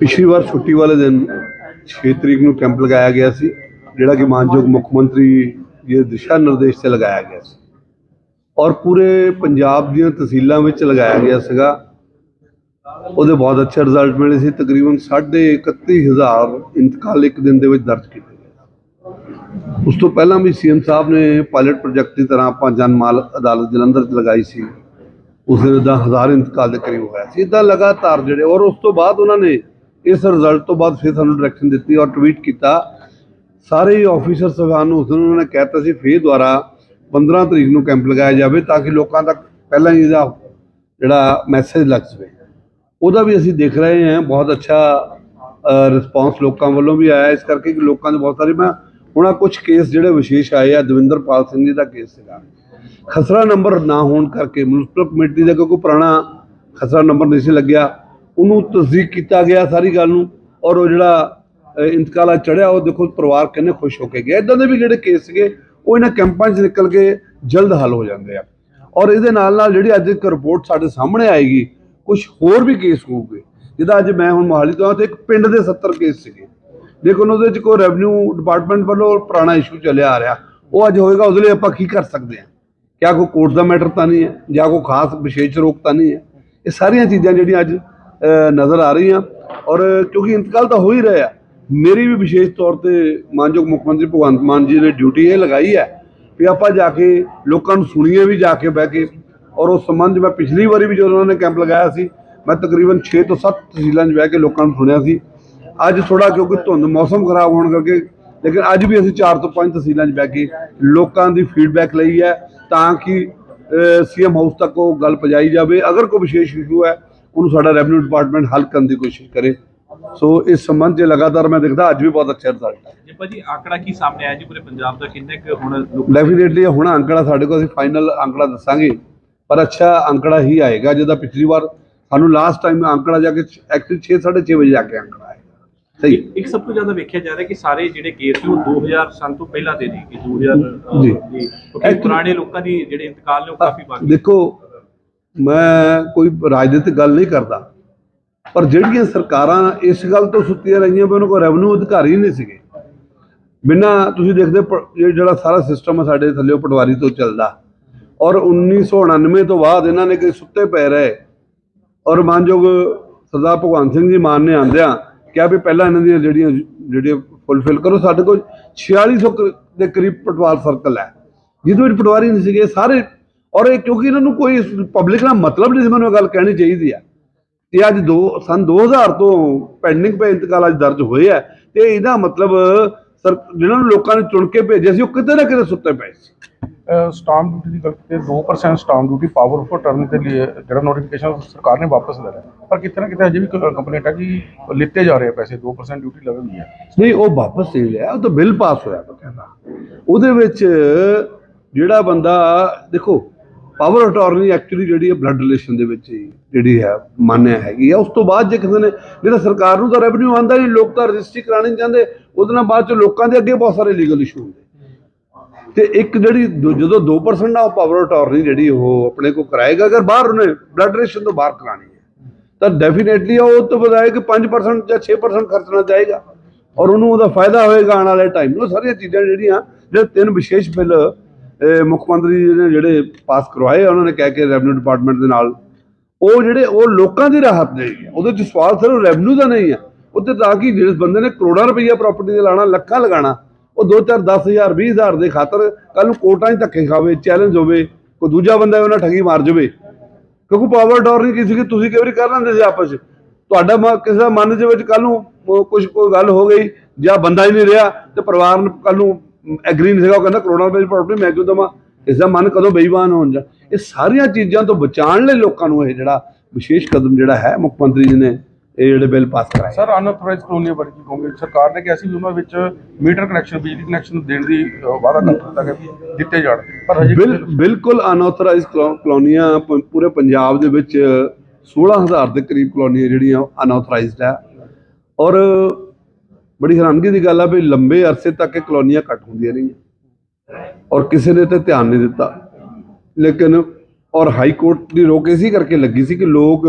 ਪਿਛਲੀ ਵਾਰ ਛੁੱਟੀ ਵਾਲੇ ਦਿਨ 6 ਤਰੀਕ ਨੂੰ ਕੈਂਪ ਲਗਾਇਆ ਗਿਆ ਸੀ, ਜਿਹੜਾ ਕਿ ਮਾਨਯੋਗ ਮੁੱਖ ਮੰਤਰੀ ਦੇ ਦਿਸ਼ਾ ਨਿਰਦੇਸ਼ ਤੇ ਲਗਾਇਆ ਗਿਆ ਸੀ। ਔਰ ਪੂਰੇ ਪੰਜਾਬ ਦੀਆਂ ਤਹਿਸੀਲਾਂ ਵਿੱਚ ਲਗਾਇਆ ਗਿਆ ਸੀਗਾ। ਉਹਦੇ ਬਹੁਤ ਅੱਛੇ ਰਿਜ਼ਲਟ ਮਿਲੇ ਸੀ। ਤਕਰੀਬਨ 31000 ਇੰਤਕਾਲ ਇੱਕ ਦਿਨ ਦੇ ਵਿੱਚ ਦਰਜ ਕੀਤੇ ਗਏ ਉਸ ਤੋਂ ਪਹਿਲਾਂ ਵੀ ਸੀਐਮ ਸਾਹਿਬ ਨੇ ਪਾਇਲਟ ਪ੍ਰੋਜੈਕਟ ਦੀ ਤਰ੍ਹਾਂ ਆਪਾਂ ਜਨਮਾਲ ਅਦਾਲਤ ਜਲੰਧਰ 'ਚ ਲਗਾਈ ਸੀ। ਉਸ ਦਿਨ ਦਾ ਹਜ਼ਾਰ ਇੰਤਕਾਲ ਦੇ ਕਰੀਬ ਹੋਇਆ ਸੀ। ਇਦਾਂ ਲਗਾਤਾਰ ਜਿਹੜੇ ਔਰ ਉਸ ਤੋਂ ਬਾਅਦ ਉਹਨਾਂ ਨੇ ਇਸ ਰਿਜ਼ਲਟ ਤੋਂ ਬਾਅਦ ਫਿਰ ਸਾਨੂੰ ਡਾਇਰੈਕਸ਼ਨ ਦਿੱਤੀ ਔਰ ਟਵੀਟ ਕੀਤਾ। ਸਾਰੇ ਹੀ ਆਫੀਸਰ ਸਾਹਿਬਾਨ ਨੂੰ ਉਸ ਦਿਨ ਉਹਨਾਂ ਨੇ ਕਹਿਤਾ ਸੀ, ਫੇਰ ਦੁਆਰਾ 15 ਤਰੀਕ ਨੂੰ ਕੈਂਪ ਲਗਾਇਆ ਜਾਵੇ ਤਾਂ ਕਿ ਲੋਕਾਂ ਤੱਕ ਪਹਿਲਾਂ ਹੀ ਇਹਦਾ ਜਿਹੜਾ ਮੈਸੇਜ ਲੱਗ ਸਕੇ। ਉਹਦਾ ਵੀ ਅਸੀਂ ਦੇਖ ਰਹੇ ਹਾਂ, ਬਹੁਤ ਅੱਛਾ ਰਿਸਪਾਂਸ ਲੋਕਾਂ ਵੱਲੋਂ ਵੀ ਆਇਆ। ਇਸ ਕਰਕੇ ਕਿ ਲੋਕਾਂ ਦੇ ਬਹੁਤ ਸਾਰੇ ਮੈਂ ਹੁਣ ਕੁਝ ਕੇਸ ਜਿਹੜੇ ਵਿਸ਼ੇਸ਼ ਆਏ ਆ ਦਵਿੰਦਰਪਾਲ ਸਿੰਘ ਜੀ ਦਾ ਕੇਸ ਸੀਗਾ। ਖਸਰਾ ਨੰਬਰ ਨਾ ਹੋਣ ਕਰਕੇ ਮਿਊਨਿਸਪਲ ਕਮੇਟੀ ਦਾ ਕਿਉਂਕਿ ਪੁਰਾਣਾ ਖਸਰਾ ਨੰਬਰ ਨਹੀਂ ਸੀ ਲੱਗਿਆ, ਉਹਨੂੰ ਤਸਦੀਕ ਕੀਤਾ ਗਿਆ ਸਾਰੀ ਗੱਲ ਨੂੰ ਔਰ ਉਹ ਜਿਹੜਾ ਇੰਤਕਾਲਾ ਚੜਿਆ ਉਹ ਦੇਖੋ ਪਰਿਵਾਰ ਕਿੰਨੇ ਖੁਸ਼ ਹੋ ਕੇ ਗਿਆ ਇਦਾਂ ਦੇ ਵੀ ਜਿਹੜੇ ਕੇਸ ਸੀਗੇ, ਉਹ ਇਹਨਾਂ ਕੈਂਪਾਂ 'ਚ ਨਿਕਲ ਕੇ ਜਲਦ ਹੱਲ ਹੋ ਜਾਂਦੇ ਆ। ਔਰ ਇਹਦੇ ਨਾਲ ਨਾਲ ਜਿਹੜੀ ਅੱਜ ਇੱਕ ਰਿਪੋਰਟ ਸਾਡੇ ਸਾਹਮਣੇ ਆਏਗੀ ਕੁਝ ਹੋਰ ਵੀ ਕੇਸ ਹੋਊਗੇ। ਜਿਹਦਾ ਅੱਜ ਮੈਂ ਹੁਣ ਮੋਹਾਲੀ ਤੋਂ ਆ ਤੇ ਇੱਕ ਪਿੰਡ ਦੇ 70 ਕੇਸ ਸੀਗੇ। ਲੇਕਿਨ ਉਹਦੇ 'ਚ ਕੋਈ ਰੈਵਨਿਊ ਡਿਪਾਰਟਮੈਂਟ ਵੱਲੋਂ ਪੁਰਾਣਾ ਇਸ਼ੂ ਚੱਲਿਆ ਆ ਰਿਹਾ। ਉਹ ਅੱਜ ਹੋਏਗਾ, ਉਹਦੇ ਲਈ ਆਪਾਂ ਕੀ ਕਰ ਸਕਦੇ ਹਾਂ ਕਿਆ ਕੋਈ ਕੋਰਟ ਦਾ ਮੈਟਰ ਤਾਂ ਨਹੀਂ ਹੈ, ਜਾਂ ਕੋਈ ਖਾਸ ਵਿਸ਼ੇਸ਼ ਰੋਕ ਤਾਂ ਨਹੀਂ ਹੈ। ਇਹ ਸਾਰੀਆਂ ਚੀਜ਼ਾਂ ਜਿਹੜੀਆਂ ਅੱਜ ਨਜ਼ਰ ਆ ਰਹੀਆਂ। ਔਰ ਕਿਉਂਕਿ ਇੰਤਕਾਲ ਤਾਂ ਹੋ ਹੀ ਰਿਹਾ ਮੇਰੀ ਵੀ ਵਿਸ਼ੇਸ਼ ਤੌਰ ਤੇ ਮਾਨਯੋਗ ਮੁੱਖ ਮੰਤਰੀ ਭਗਵੰਤ ਮਾਨ ਜੀ ਨੇ ਡਿਊਟੀ ਇਹ ਲਗਾਈ ਹੈ ਵੀ ਆਪਾਂ ਜਾ ਕੇ ਲੋਕਾਂ ਨੂੰ ਸੁਣੀਏ ਵੀ ਜਾ ਕੇ ਬਹਿ ਕੇ। ਔਰ ਉਸ ਸੰਬੰਧ ਮੈਂ ਪਿਛਲੀ ਵਾਰੀ ਵੀ ਜਦੋਂ ਉਹਨਾਂ ਨੇ ਕੈਂਪ ਲਗਾਇਆ ਸੀ, ਮੈਂ ਤਕਰੀਬਨ 6 ਤੋਂ 7 ਤਹਿਸੀਲਾਂ 'ਚ ਬਹਿ ਕੇ ਲੋਕਾਂ ਨੂੰ ਸੁਣਿਆ ਸੀ। ਅੱਜ ਥੋੜਾ ਕਿਉਂਕਿ ਧੁੰਦ ਮੌਸਮ ਖਰਾਬ ਹੋਣ ਕਰਕੇ ਲੇਕਿਨ ਅੱਜ ਵੀ ਅਸੀਂ 4 ਤੋਂ 5 ਤਹਿਸੀਲਾਂ 'ਚ ਬਹਿ ਕੇ ਲੋਕਾਂ ਦੀ ਫੀਡਬੈਕ ਲਈ ਹੈ ਤਾਂ ਕਿ ਸੀਐਮ ਹਾਊਸ ਤੱਕ ਉਹ ਗੱਲ ਪਹੁੰਚਾਈ ਜਾਵੇ। ਅਗਰ ਕੋਈ ਵਿਸ਼ੇਸ਼ ਇਸ਼ੂ ਹੈ ਉਹਨੂੰ ਸਾਡਾ ਰੈਵਨਿਊ ਡਿਪਾਰਟਮੈਂਟ ਹੱਲ ਕਰਨ ਦੀ ਕੋਸ਼ਿਸ਼ ਕਰੇ। ਸੋ ਇਸ ਸੰਬੰਧ 'ਚ ਲਗਾਤਾਰ ਮੈਂ ਦੇਖਦਾ ਅੱਜ ਵੀ ਬਹੁਤ ਅੱਛਾ ਰਿਜ਼ਲਟ ਹੈ। ਜੀ ਭਾਜੀ ਆંકੜਾ ਕੀ ਸਾਹਮਣੇ ਆਇਆ ਜੀ ਪੂਰੇ ਪੰਜਾਬ ਦਾ? ਕਿੰਨੇ ਕੁ ਹੁਣ ਡੈਫੀਨੇਟਲੀ ਹੁਣ ਅੰਕੜਾ ਸਾਡੇ ਕੋਲ ਅਸੀਂ ਫਾਈਨਲ ਅੰਕੜਾ ਦੱਸਾਂਗੇ। ਪਰ ਅੱਛਾ ਅੰਕੜਾ ਹੀ ਆਏਗਾ ਜਿਹਦਾ ਪਿਛਲੀ ਵਾਰ ਸਾਨੂੰ ਲਾਸਟ ਟਾਈਮ ਅੰਕੜਾ ਜਾ ਕੇ ਐਕਚੁਅਲੀ 6 6:30 ਵਜੇ ਜਾ ਕੇ ਅੰਕੜਾ ਸਹੀ ਇੱਕ ਸਭ ਤੋਂ ਜ਼ਿਆਦਾ ਵੇਖਿਆ ਜਾ ਰਿਹਾ ਕਿ ਸਾਰੇ ਜਿਹੜੇ ਕੇਸ ਉਹ 2000 ਸਾਲ ਤੋਂ ਪਹਿਲਾਂ ਦੇ ਨੇ ਕਿ 2000 ਅਹ, ਜੀ। ਜੀ ਕਿਉਂਕਿ ਪੁਰਾਣੇ ਲੋਕਾਂ ਦੀ ਜਿਹੜੇ ਇੰਤਕਾਲ ਨੇ ਉਹ ਕਾਫੀ ਬਾਕੀ ਦੇਖੋ ਮੈਂ ਕੋਈ ਰਾਜਨੀਤਿਕ ਗੱਲ ਨਹੀਂ ਕਰਦਾ ਪਰ ਜਿਹੜੀਆਂ ਸਰਕਾਰਾਂ ਇਸ ਗੱਲ ਤੋਂ ਸੁੱਤੀਆਂ ਰਹੀਆਂ ਵੀ ਉਹਨਾਂ ਕੋਲ ਰੈਵਨਿਊ ਅਧਿਕਾਰੀ ਨਹੀਂ ਸੀਗੇ। ਬਿਨਾਂ ਤੁਸੀਂ ਦੇਖਦੇ ਪ- ਇਹ ਜਿਹੜਾ ਸਾਰਾ ਸਿਸਟਮ ਹੈ ਸਾਡੇ ਥੱਲੇ ਪਟਵਾਰੀ ਤੋਂ ਚੱਲਦਾ। ਔਰ 1999 ਤੋਂ ਬਾਅਦ ਇਹਨਾਂ ਨੇ ਕਿ ਸੁੱਤੇ ਪਏ ਰਹੇ। ਔਰ ਮਾਨਯੋਗ ਸਰਦਾਰ ਭਗਵੰਤ ਸਿੰਘ ਜੀ ਮਾਨ ਨੇ ਆਂਦਿਆਂ ਕਿਹਾ ਵੀ ਪਹਿਲਾਂ ਇਹਨਾਂ ਦੀਆਂ ਜਿਹੜੀਆਂ ਜਿਹੜੀਆਂ ਫੁੱਲਫਿਲ ਕਰੋ, ਸਾਡੇ ਕੋਲ 4600 ਕ- ਦੇ ਕਰੀਬ ਪਟਵਾਰ ਸਰਕਲ ਹੈ। ਜਿਹਦੇ ਵਿੱਚ ਪਟਵਾਰੀ ਨਹੀਂ ਸੀਗੇ, ਸਾਰੇ ਔਰ ਇਹ ਕਿਉਂਕਿ ਇਹਨਾਂ ਨੂੰ ਕੋਈ ਪਬਲਿਕ ਨਾਲ ਮਤਲਬ ਨਹੀਂ ਸੀ, ਮੈਨੂੰ ਇਹ ਗੱਲ ਕਹਿਣੀ ਚਾਹੀਦੀ ਆ ਤੇ ਅੱਜ ਦੋ, ਸਨ 2000 ਤੋਂ ਪੈਂਡਿੰਗ ਪੇ ਇੰਤਕਾਲ ਅੱਜ ਦਰਜ ਹੋਏ ਆ ਤੇ ਇਹਦਾ ਮਤਲਬ ਸਰ ਜਿਹਨਾਂ ਨੂੰ ਲੋਕਾਂ ਨੇ ਚੁਣ ਕੇ ਭੇਜਿਆ ਸੀ ਉਹ ਕਿਤੇ ਨਾ ਕਿਤੇ ਸੁੱਤੇ ਪਏ ਸੀ। ਸਟਾਂਪ ਡਿਊਟੀ ਦੀ ਗੱਲ ਕੀਤੀ 2% stamp duty power of attorney ਦੇ ਲਈ ਜਿਹੜਾ ਨੋਟੀਫਿਕੇਸ਼ਨ ਸਰਕਾਰ ਨੇ ਵਾਪਸ ਲੈ ਲਿਆ। ਪਰ ਕਿਤੇ ਨਾ ਕਿਤੇ ਅਜੇ ਵੀ ਕੰਪਲੇਂਟ ਹੈ ਕਿ ਲਿੱਤੇ ਜਾ ਰਹੇ ਪੈਸੇ 2% ਡਿਊਟੀ ਲੱਗ ਗਈ ਹੈ ਨਹੀਂ ਉਹ ਵਾਪਸ ਨਹੀਂ ਲਿਆ ਉਹ ਤਾਂ ਬਿੱਲ ਪਾਸ ਹੋਇਆ ਬਕਾਇਦਾ ਉਹਦੇ ਵਿੱਚ ਜਿਹੜਾ ਬੰਦਾ ਦੇਖੋ ਪਾਵਰ ਅਟਾਰਨੀ ਐਕਚੁਅਲੀ ਜਿਹੜੀ ਹੈ ਬਲੱਡ ਰਿਲੇਸ਼ਨ ਦੇ ਵਿੱਚ ਹੀ ਜਿਹੜੀ ਹੈ ਮਾਨਿਆ ਹੈਗੀ ਆ ਉਸ ਤੋਂ ਬਾਅਦ ਜੇ ਕਿਸੇ ਨੇ ਜਿਹੜਾ ਸਰਕਾਰ ਨੂੰ ਤਾਂ ਰੈਵਨਿਊ ਆਂਦਾ ਨਹੀਂ, ਲੋਕ ਤਾਂ ਰਜਿਸਟਰੀ ਕਰਾਣੀ ਨਹੀਂ ਚਾਹੁੰਦੇ ਉਹਦੇ ਨਾਲ ਬਾਅਦ ਚ ਲੋਕਾਂ ਦੇ ਅੱਗੇ ਬਹੁਤ ਸਾਰੇ ਲੀਗਲ ਇਸ਼ੂ ਹੁੰਦੇ। ਤੇ ਇੱਕ ਜਿਹੜੀ ਦੋ- ਜਦੋਂ 2% ਆ, ਉਹ ਪਾਵਰ ਅਟਾਰਨੀ ਜਿਹੜੀ ਉਹ ਆਪਣੇ ਕੋ ਕਰਾਏਗਾ, ਅਗਰ ਬਾਹਰ ਉਹਨੇ ਬਲੱਡ ਰਿਲੇਸ਼ਨ ਤੋਂ ਬਾਹਰ ਕਰਾਣੀ ਹੈ, ਤਾਂ ਡੈਫੀਨੇਟਲੀ ਉਹ ਤੋਂ ਵਧਾਏ ਕਿ 5% ਜਾਂ 6% ਖਰਚਣਾ ਚਾਹੀਦਾ ਔਰ ਉਹਨੂੰ ਉਹਦਾ ਫਾਇਦਾ ਹੋਏਗਾ ਆਉਣ ਵਾਲੇ ਟਾਈਮ ਨੂੰ। ਸਾਰੀਆਂ ਚੀਜ਼ਾਂ ਜਿਹੜੀਆਂ, ਜਿਹੜੇ ਤਿੰਨ ਵਿਸ਼ੇਸ਼ ਬਿੱਲ ਮੁੱਖ ਮੰਤਰੀ ਜੀ ਨੇ ਜਿਹੜੇ ਪਾਸ ਕਰਵਾਏ ਉਹਨਾਂ ਨੇ ਕਹਿ ਕੇ ਰੈਵਨਿਊ ਡਿਪਾਰਟਮੈਂਟ ਦੇ ਨਾਲ, ਉਹ ਜਿਹੜੇ, ਉਹ ਲੋਕਾਂ ਦੀ ਰਾਹਤ ਦੇਗੀ ਉਹਦੇ ਚ ਸਵਾਲ ਸਿਰਫ ਰੈਵਨਿਊ ਦਾ ਨਹੀਂ ਹੈ। ਉੱਤੇ ਤਾਂ ਕਿ ਜਿਸ ਬੰਦੇ ਨੇ ਕਰੋੜਾਂ ਰੁਪਈਆ ਪ੍ਰਾਪਰਟੀ ਤੇ ਲਾਣਾ ਲੱਖਾਂ ਲਗਾਣਾ ਉਹ 2 4 10000 20000 ਦੇ ਖਾਤਰ ਕੱਲ ਨੂੰ ਕੋਰਟਾਂ 'ਚ ਧੱਕੇ ਖਾਵੇ ਚੈਲੰਜ ਹੋਵੇ, ਕੋਈ ਦੂਜਾ ਬੰਦਾ ਉਹਨਾਂ ਠੱਗੀ ਮਾਰ ਜਾਵੇ। ਕਿਉਂਕਿ ਪਾਵਰ ਡੋਰ ਨਹੀਂ ਕਿਸੇ ਕਿ ਤੁਸੀਂ ਕਈ ਵਾਰੀ ਕਰ ਲੈਂਦੇ ਸੀ ਆਪਸ 'ਚ। ਤੁਹਾਡਾ ਕਿਸੇ ਦਾ ਮਨ ਦੇ ਵਿੱਚ ਕੱਲ ਨੂੰ ਕੁਝ ਕੋਈ ਗੱਲ ਹੋ ਗਈ ਜਾਂ ਬੰਦਾ ਹੀ ਨਹੀਂ ਰਿਹਾ ਤੇ ਪਰਿਵਾਰ ਨੂੰ ਕੱਲ ਨੂੰ ਐਗਰੀ ਨਹੀਂ ਸੀਗਾ ਉਹ ਕਹਿੰਦਾ ਕਰੋੜਾਂ ਰੁਪਏ ਦੀ ਪ੍ਰਾਪਰਟੀ ਮੈਂ ਕਿਉਂ ਦੇਵਾਂ? ਇਸ ਦਾ ਮਨ ਕਦੋਂ ਬੇਈਮਾਨ ਹੋਣ ਜਾ? ਇਹ ਸਾਰੀਆਂ ਚੀਜ਼ਾਂ ਤੋਂ ਬਚਾਉਣ ਲਈ ਲੋਕਾਂ ਨੂੰ ਇਹ ਜਿਹੜਾ ਵਿਸ਼ੇਸ਼ ਕਦਮ ਜਿਹੜਾ ਹੈ ਮੁੱਖ ਮੰਤਰੀ ਜੀ ਨੇ ਇਹ ਜਿਹੜੇ ਬਿੱਲ ਪਾਸ ਕਰਾਏ। ਸਰ ਅਨਆਥੋਰਾਈਜ਼ ਕਲੋਨੀਆਂ ਬਾਰੇ ਕੀ ਕਹੋਗੇ ਸਰਕਾਰ ਨੇ ਕਿਹਾ ਸੀ ਵੀ ਉਹਨਾਂ ਵਿੱਚ ਮੀਟਰ ਕਨੈਕਸ਼ਨ ਬਿਜਲੀ ਕਨੈਕਸ਼ਨ ਦੇਣ ਦੀ ਵਾਅਦਾ ਕਰ ਦਿੱਤਾ ਗਿਆ ਵੀ ਦਿੱਤੇ ਜਾਣ। ਪਰ ਹਜੇ ਬਿਲ ਬਿਲਕੁਲ ਅਨਆਥੋਰਾਈਜ਼ਡ ਕਲੋਨੀਆਂ ਪੂਰੇ ਪੰਜਾਬ ਦੇ ਵਿੱਚ 16000 ਦੇ ਕਰੀਬ ਕਲੋਨੀਆਂ ਜਿਹੜੀਆਂ ਅਨਆਥੋਰਾਈਜ਼ਡ ਹੈ। ਔਰ ਬੜੀ ਹੈਰਾਨਗੀ ਦੀ ਗੱਲ ਆ ਵੀ ਲੰਬੇ ਅਰਸੇ ਤੱਕ ਇਹ ਕਲੋਨੀਆਂ ਘੱਟ ਹੁੰਦੀਆਂ ਰਹੀਆਂ। ਔਰ ਕਿਸੇ ਨੇ ਤੇ ਧਿਆਨ ਨਹੀਂ ਦਿੱਤਾ। ਲੇਕਿਨ ਔਰ ਹਾਈ ਕੋਰਟ ਦੀ ਰੋਕ ਇਸੇ ਕਰਕੇ ਲੱਗੀ ਸੀ ਕਿ ਲੋਕ